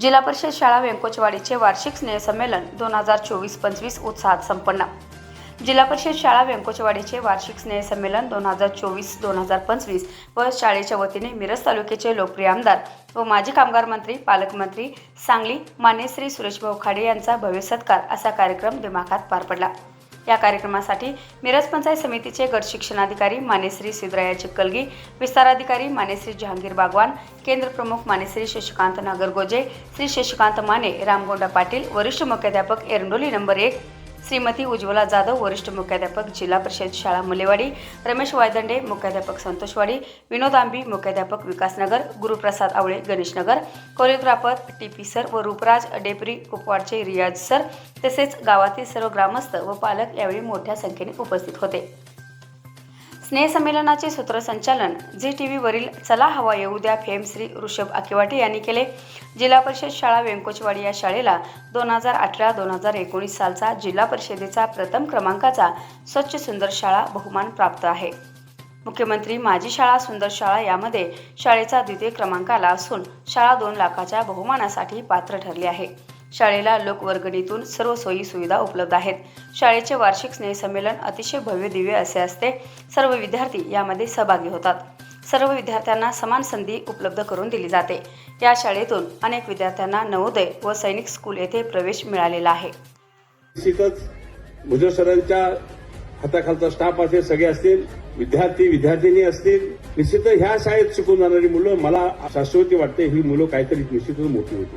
जिल्हा परिषद शाळा व्यंकोचवाडीचे वार्षिक स्नेहसंमेलन दोन हजार चोवीस पंचवीस उत्साहात संपन्न. जिल्हा परिषद शाळा व्यंकोचवाडीचे वार्षिक स्नेहसंमेलन दोन हजार चोवीस दोन हजार पंचवीस व शाळेच्या वतीने मिरज तालुक्याचे लोकप्रिय आमदार व माजी कामगार मंत्री पालकमंत्री सांगली मान्य श्री सुरेशभाऊ खाडे यांचा भव्य सत्कार असा कार्यक्रम दिमाखात पार पडला. या कार्यक्रमासाठी मिरज पंचायत समितीचे गट शिक्षणाधिकारी मानेश्री सिद्धराया चिक्कलगी विस्ताराधिकारी मानेश्री जहांगीर बागवान केंद्र प्रमुख मानेश्री शशिकांत नागरगोजे श्री शशिकांत माने रामगोंडा पाटील वरिष्ठ मुख्याध्यापक एरंडोली नंबर एक श्रीमती उज्ज्वला जाधव वरिष्ठ मुख्याध्यापक जिल्हा परिषद शाळा मुलेवाडी रमेश वायदंडे मुख्याध्यापक संतोषवाडी विनोद आंबी मुख्याध्यापक Vikasnagar Guruprasad Awale Ganeshnagar choreographer T P sir व रूपराज डेपरी कुपवाडचे रियाज सर तसेच गावातील सर्व ग्रामस्थ व पालक यावेळी मोठ्या संख्येने उपस्थित होते. स्नेहसंमेलनाचे सूत्रसंचालन झी टी व्हीवरील चला हवा येऊ द्या फेम श्री ऋषभ आकेवाटे यांनी केले. जिल्हा परिषद शाळा व्यंकोचवाडी या शाळेला दोन हजार अठरा दोन हजार एकोणीस सालचा जिल्हा परिषदेचा प्रथम क्रमांकाचा स्वच्छ सुंदर शाळा बहुमान प्राप्त आहे. मुख्यमंत्री माझी शाळा सुंदर शाळा यामध्ये शाळेचा द्वितीय क्रमांक आला असून शाळा दोन लाखाच्या बहुमानासाठी पात्र ठरली आहे. शाळेला लोकवर्गणीतून सर्व सोयी सुविधा उपलब्ध आहेत. शाळेचे वार्षिक स्नेहसंमेलन अतिशय भव्य दिव्य असे असते. सर्व विद्यार्थी यामध्ये सहभागी होतात. सर्व विद्यार्थ्यांना समान संधी उपलब्ध करून दिली जाते. या शाळेतून अनेक विद्यार्थ्यांना नवोदय व सैनिक स्कूल येथे प्रवेश मिळालेला आहे. निश्चितच भुजर सरांच्या हाताखालचा स्टाफ असेल सगळे असतील विद्यार्थी विद्यार्थिनी असतील निश्चितच ह्या शाळेत शिकून जाणारी मुलं मला शाश्वती वाटते ही मुलं काहीतरी निश्चितच मोठी होती